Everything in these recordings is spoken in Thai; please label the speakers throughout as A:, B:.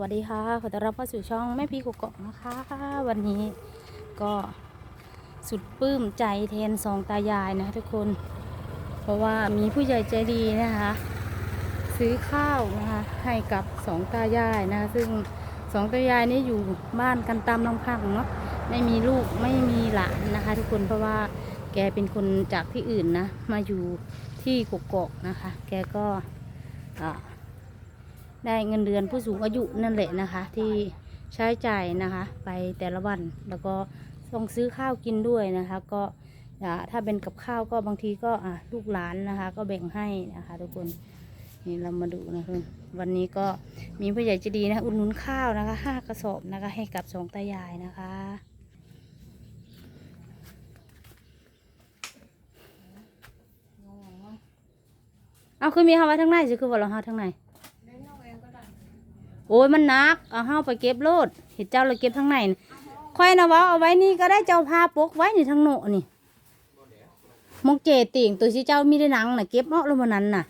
A: วัสดีค่ะ ขอต้อนรับเข้าสู่ช่องแม่พีกกอกนะคะ วันนี้ก็สุดปลื้มใจแทนสองตายายนะทุกคน เพราะว่ามีผู้ใหญ่ใจดีนะคะ ซื้อข้าวนะคะให้กับสองตายายนะคะซึ่งสองตายายนี่อยู่บ้านกันตามลำพังเนาะไม่มีลูกไม่มีหลานนะคะ ทุกคนเพราะว่าแกเป็นคนจากที่อื่นนะ มาอยู่ที่กกอกนะคะ แกก็อ่า ได้เงินเดือนผู้สูงอายุนั่นแหละนะคะ ที่ใช้จ่ายนะคะ ไปแต่ละวันแล้วก็ต้องซื้อข้าวกินด้วยนะคะ ก็ถ้าเป็นกับข้าวก็บางทีก็อะลูกหลานนะคะ ก็แบ่งให้นะคะ ทุกคนนี่เรามาดูนะคะวันนี้ก็มีผู้ใหญ่ใจะดีนะอุดหนุนข้าวนะคะห้ากระสอบนะคะ ให้กับสองตายายนะคะเอาคือมีเฮาไว้ทั้งในสิคือว่าเราเฮาทั้งใน โอ้ยมันหนักเอาเฮาไปเก็บโลดเห็ดเจ้าเราเก็บทั้งในน่ะค่อยนะเว่าเอาไว้นี่ก็ได้เจ้าพาปกไว้นี่ทั้งโหนนี่มองเจติ่งตัวสิเจ้ามีได้หนังน่ะเก็บเนาะลงมานั้นน่ะ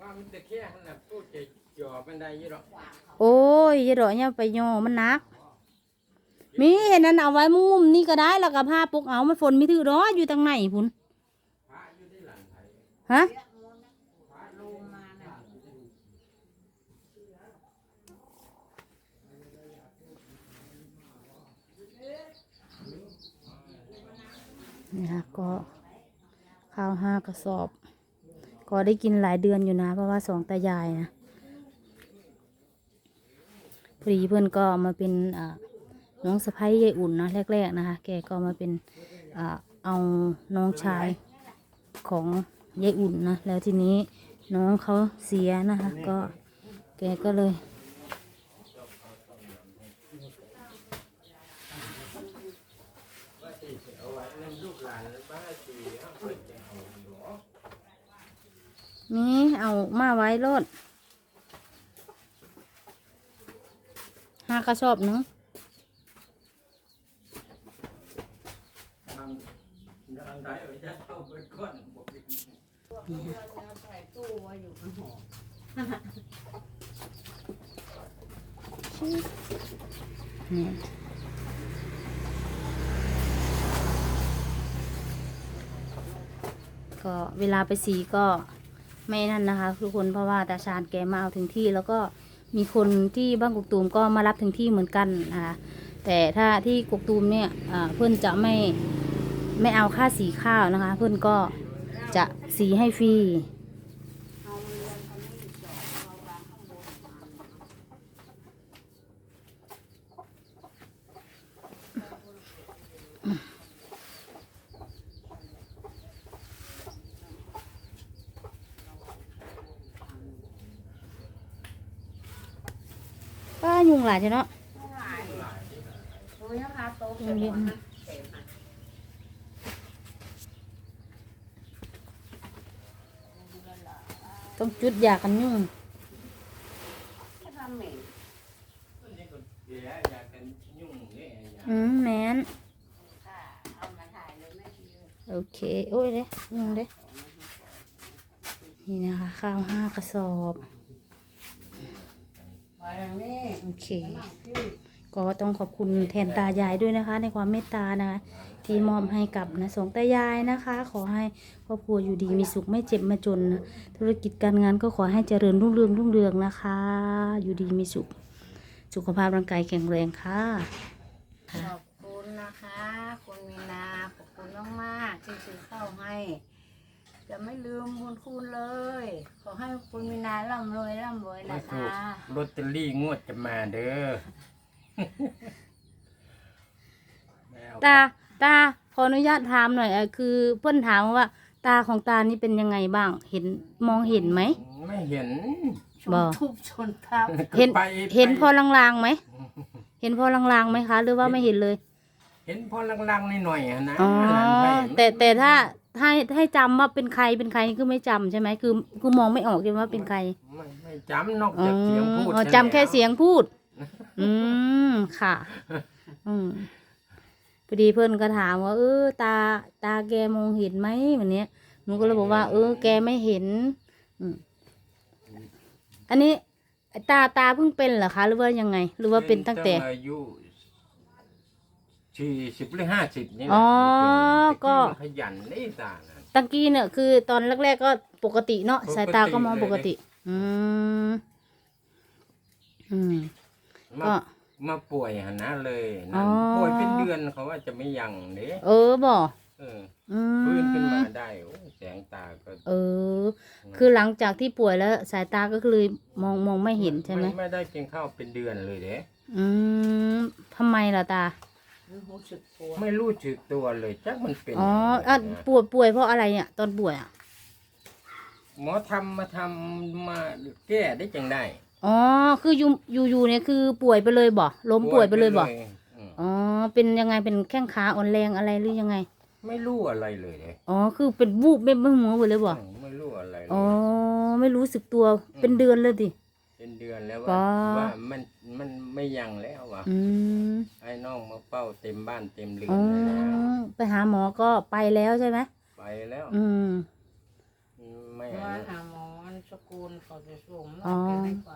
B: ว่ามันจะแค่ขนาดพูดจะจ่อเป็นได้ยี่หรอก
A: โอ้ยอยาดอกเนี่ยไปย่อมันหนัก มีเห็นนั้นเอาไว้มุมๆนี่ก็ได้แล้วก็พาปกเอามันฝนมีถือร้ออยู่ทางไหนพุ่น
B: พระ อยู่ที่หลังไทย
A: ฮะนี่ค่ะก็ข้าวห้ากระสอบ ก็ได้กินหลายเดือนอยู่นะ เพราะว่าสองตายายนะพอดีเพื่อนก็มาเป็นน้องสะพ้ายยายอุ่นนะแรก ๆ นะคะ แกก็มาเป็นอเอาน้องชายของยายอุ่นนะ แล้วทีนี้น้องเขาเสียนะคะ ก็แกก็เลย
B: เอาไว้นั่นลูกหลานบ้า นสีเอาไปแกเอาหรอ
A: มีเอาไว้รถห้ากระสอบนึง
B: เอาจะเอาไปก้อนบอ ก็
A: เวลาไปสีก็ไม่นั่นนะคะ ทุกคนเพราะว่าตาชาญแกมาเอาถึงที่ แล้วก็มีคนที่บ้านกกตูมก็มารับถึงที่เหมือนกันนะคะแต่ถ้าที่กกตูมเนี่ยเพื่อนจะไม่ไม่เอาค่าสีข้าวนะคะ เพื่อนก็จะสีให้ฟรี ยุงหลายใช่เนาะยุงเยอะมากต้องจุดยากันยุง
B: เดี๋ยวอยากกันยุ่งเนี่ยอยาก
A: อืมแมนโอเค โอ้ยเด้ยุงเด้นี่นะคะ ข้าวห้ากระสอบ โอเค ก็ต้องขอบคุณแทนตายายด้วยนะคะ ในความเมตตานะคะที่มอบให้กับนะสงตายายนะคะ ขอให้ครอบครัวอยู่ดีมีสุขไม่เจ็บไม่จนนะธุรกิจการงานก็ขอให้เจริญรุ่งเรืองรุ่งเรืองนะคะ อยู่ดีมีสุข สุขภาพร่างกายแข็งแรงค่ะ
C: ขอบคุณนะคะ คุณมีนา ขอบคุณมากๆที่ซื้อข้าวให้ จะไม่ลืมบุญคุณเลย ขอให้คุณมีนาร่ำรวยร่ำรวย
B: ไม่
C: นะ
B: ถูก
C: คะ
B: ลอตเตอรี่งวดจะมาเด้อไม่เอ
A: ตาตาขออนุญาตถามหน่อยเอ่อคือเพื่อนถามว่า ตาของตานี่เป็นยังไงบ้าง เห็นมองเห็นไหม
B: ไม่เห็น
C: ชน
A: บ่
C: ทุบชนทับ
A: เห็น
B: ไป
A: เห็นพอ
B: ไป
A: ลางๆไหม เห็นพอลางๆไหมคะ หรือว่าไม่เห็นเลย
B: เห็นพอลังๆหน่อยๆอะนะ
A: อ๋อ
B: หลานไป
A: แต่แต่ถ้า ให้ให้จำว่าเป็นใครเป็นใครนี่คือไม่จำใช่ไหมคือคือมองไม่ออกใช่ไหมว่าเป็นใคร
B: ไม่ไม่จำนอก
A: อ๋อ
B: จากเสียงพูด
A: อ๋อจำแค่เสียงพูด อืมค่ะ อืมพอดีเพื่อนก็ถามว่าเออตาตาแกมองเห็นไหมวันเนี้ยหนูก็เลยบอกว่า เออ แกไม่เห็น อืมอันนี้ตาตาเพิ่งเป็นเหรอคะ หรือว่ายังไง หรือว่าเป็นตั้งแต่
B: อายุ สี่สิบหรือห้าสิบนี่แหละ
A: อ๋อ
B: เป็น
A: ก็
B: แต่มันขยันได้ตานะ
A: ตะกี้เนี่ยคือตอนแรกๆก็ปกติเนาะ
B: ปกติ
A: สายตาก็มองปกติ อืมอืม
B: มา
A: ก็
B: มาป่วยหนนะเลย
A: อ๋
B: นะ
A: อ
B: ป่วยเป็นเดือนเขาว่าจะไม่ยังเด้
A: เออบ่
B: เออ
A: อื
B: ฟื้นขึ้น
A: ม
B: มาได้โอ้แสงตาก็
A: เออ คือหลังจากที่ป่วยแล้ว สายตาก็เลยมองมองไม่เห็นใช่ไหม
B: ไม่ได้กินข้าวเป็นเดือนเลยเด้
A: อืมทำไมล่ะตา
C: รู้สึกปวด
B: ไม่รู้สึกตัวเลยจักมันเป็น
A: อ๋อ
B: อะไร
A: อะ
B: นะ
A: ป่วยป่วยเพราะอะไรเนี่ยตอนป่วยอะ
B: หมอทำมาทำมาแก้ได้จังได้
A: อ๋อคืออยู่อยู่อยู่เนี่ยคือป่วยไปเลยบ่ล้มป่วยไปเลยบ่
B: อืม
A: อ๋อเป็นยังไงเป็นแข้งขาอ่อนแรงอะไรหรือยังไง
B: ไม่รู้อะไรเลยเด้
A: อ๋อคือเป็นวูบไม่ไม่หัวหมดเลยบ่
B: อืมไม่รู้อะไรเลย
A: อ๋อไม่รู้สึกตัวเป็นเดือนเลยดิ
B: เป็นเดือนแล้ว
A: ก็
B: ว่าว่ามัน มันไม่ยังแล้วว่ะ
A: อืม
B: ไอ้น้องมาเป้าเต็มบ้านเต็มเรือน
A: อ๋อ
B: เลยนะ
A: ไปหาหมอก็ไปแล้วใช่ไหม
B: ไปแล้ว
A: อืม
B: ไม่
C: ว่า
B: เอา
C: หาหมอสกุลเขาจะส่ง
A: อ๋อ
C: มาไม่ไป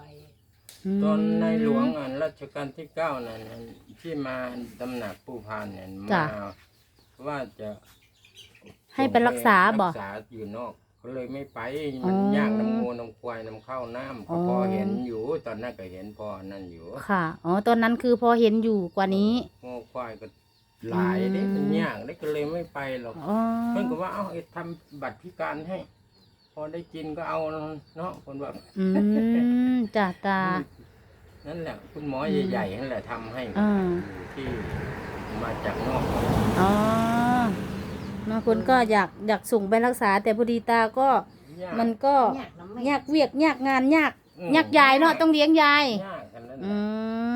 A: ม
B: ตอนในหลวงอันรัชกาลที่เก้านั่นน่ะที่มาตำหนักผู้พานเนี่ย
A: จ้ะ
B: มาว่าจะ
A: ให้ไปรักษาบ่
B: รักษาอยู่นอก ก็เลยไม่ไป
A: อ๋อ
B: มันยากน้ำงูน้ำควายน้ำเข้าน้ำ
A: อ๋
B: ก็
A: อ
B: พอเห็นอยู่ ตอนนั้นก็เห็นพอนั่นอยู่
A: ค่ะ อ๋อ ตอนนั้นคือพอเห็นอยู่กว่านี้
B: งูควายก็หลายเด้
A: อืม
B: มันยากเด้ก็เลยไม่ไปหรอก
A: อ๋อ
B: เพิ่นก็ว่าเอาไอ้ทำบัตรพิการให้ พอได้กินก็เอาเนาะคนว่า
A: อืมจ้ะตา
B: นั่นแหละ คุณหมอใหญ่ๆนั่นแหละทำให้
A: อ่า
B: ที่มาจากนอก
A: อ๋อ บางคนก็อยากอยากส่งไปรักษา แต่พอดีตาก็
B: ยาก
A: มันก็
C: ยากนะไม่
A: ยากเวียกยากงานยาก
B: อืม
A: ยากยายเนาะต้องเลี้ยงยาย
B: ยากกันนั่นแห
A: อื
B: ละ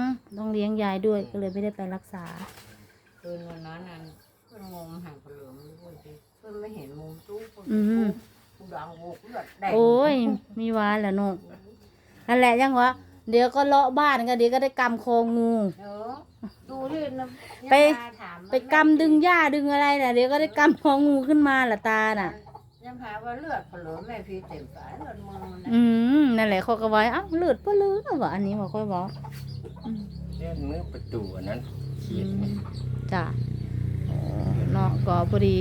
A: มต้องเลี้ยงยายด้วยก็เลยไม่ได้ไปรักษา
C: คืนวันนั้นน่ะเพื่อนงมหาเปลือกด้วยสิเพื่อนไม่เห็นมุมตู้เพื่อน
A: อืม
C: กูดังโวกเลือดแดง
A: โอ้ยมีวานแหละเนกนั่นแหละยังวะเดี๋ยวก็เลาะบ้านกันเดี๋ยวก็ได้กำคองู
C: เออ ดูที่นะ
A: ไป
C: ยายถาม
A: ไปกำดึงหญ้าดึงอะไรน่ะเดี๋ยวก็ได้กำคองูขึ้นมาละตาน่ะ
C: ยังพาว่าเลือดเผลอแม่พี่เต็มสายเลือดมือนะ
A: อืมนั่นแหละเขาก็ไว้อ้าวเลือดเปลือวะอันนี้บอกค่อยบอกอืม
B: เล่นมือประตูอันนั้นเขียน
A: จ้ะอ๋อเนาะก็พอดี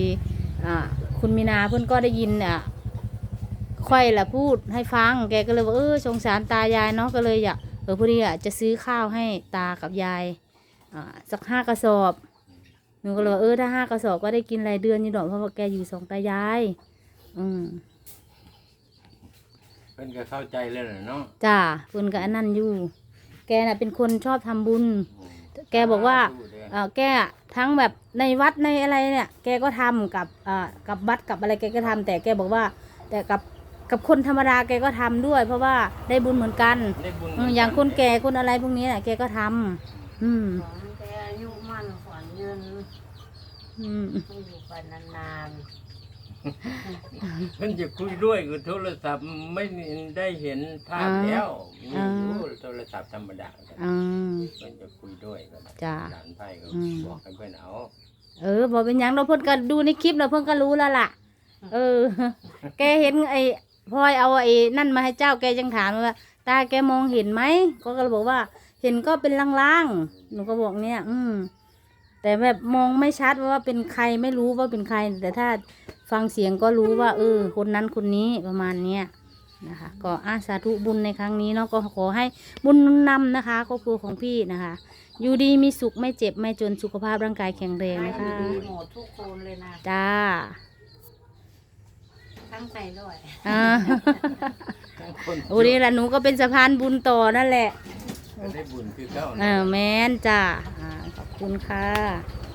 A: อ่า คุณมีนาเพื่อนก็ได้ยินอะค่อยละพูดให้ฟัง แกก็เลยว่าเออสงสารตายายเนาะก็เลยอยากเออพอดีอะจะซื้อข้าวให้ตากับยายอ่า สักห้ากระสอบ หนูก็เลยว่าเออถ้าห้ากระสอบก็ได้กินรายเดือนนี่ดอกเพราะว่าแกอยู่สองตายาย อืม
B: เพิ่นก็เข้าใจเลยแหละเนาะ
A: จ้าเพิ่นกับอันนั้นอยู่ แกน่ะเป็นคนชอบทำบุญ แกบอกว่า
B: สู้เด้อ
A: เอ่อแกทั้งแบบในวัดในอะไรเนี่ย แกก็ทำกับอ่ากับวัดกับอะไรแกก็ทำแต่แกบอกว่า แต่กับกับคนธรรมดาแกก็ทำด้วย เพราะว่าได้บุญเหมือนกัน
B: ได้บุญ
A: อืมอย่างคนแก่คนอะไรพวกนี้น่ะแกก็ทำอืม
C: ของแกอายุมั่นขวัญยืน
A: อืม
C: ต้องอยู่ไปนาน
B: เพิ่นจะคุยด้วยคือโทรศัพท์ไม่ได้เห็นภาพแล้วมีอยู่โทรศัพท์ธรรมดากัน
A: อ่า
B: เพิ่นจะคุยด้วยกัน
A: จ้ะ
B: หลานไผ่ก็
A: อืม
B: บอกให้เพิ่นเอา
A: เออบอกเป็นหยังเราเพิ่นก็ดูในคลิปเราเพิ่นก็รู้แล้วล่ะ เออ แกเห็นไอ้พลอยเอาไอ้นั่นมาให้เจ้าแกยังถามว่า ตาแกมองเห็นไหมก็ก็เลยบอกว่า เห็นก็เป็นลางๆหนูก็บอกเนี่ย อืม แต่แบบมองไม่ชัดว่าเป็นใครไม่รู้ว่าเป็นใคร แต่ถ้าฟังเสียงก็รู้ว่า เออ คนนั้นคนนี้ประมาณเนี้ยนะคะก็อาสาธุบุญในครั้งนี้เนาะก็ขอให้บุญหนุนนำนะคะครอบครัวของพี่นะคะ อยู่ดีมีสุขไม่เจ็บไม่จนสุขภาพร่างกายแข็งแร
C: ๆ
A: ง
C: ให้
A: นะคะ
C: ดีหมดทุกคนเลยนะ
A: จ้า
C: ทั้งใจด้วย
A: อ่า
B: ทั้งคน
A: โอ้ดีละหนูก็เป็นสะพานบุญต่อนั่นแหละ
B: ก็ ได้บุญคือเก้า
A: เออแม่นจ้าอ่าขอบคุณค่ะ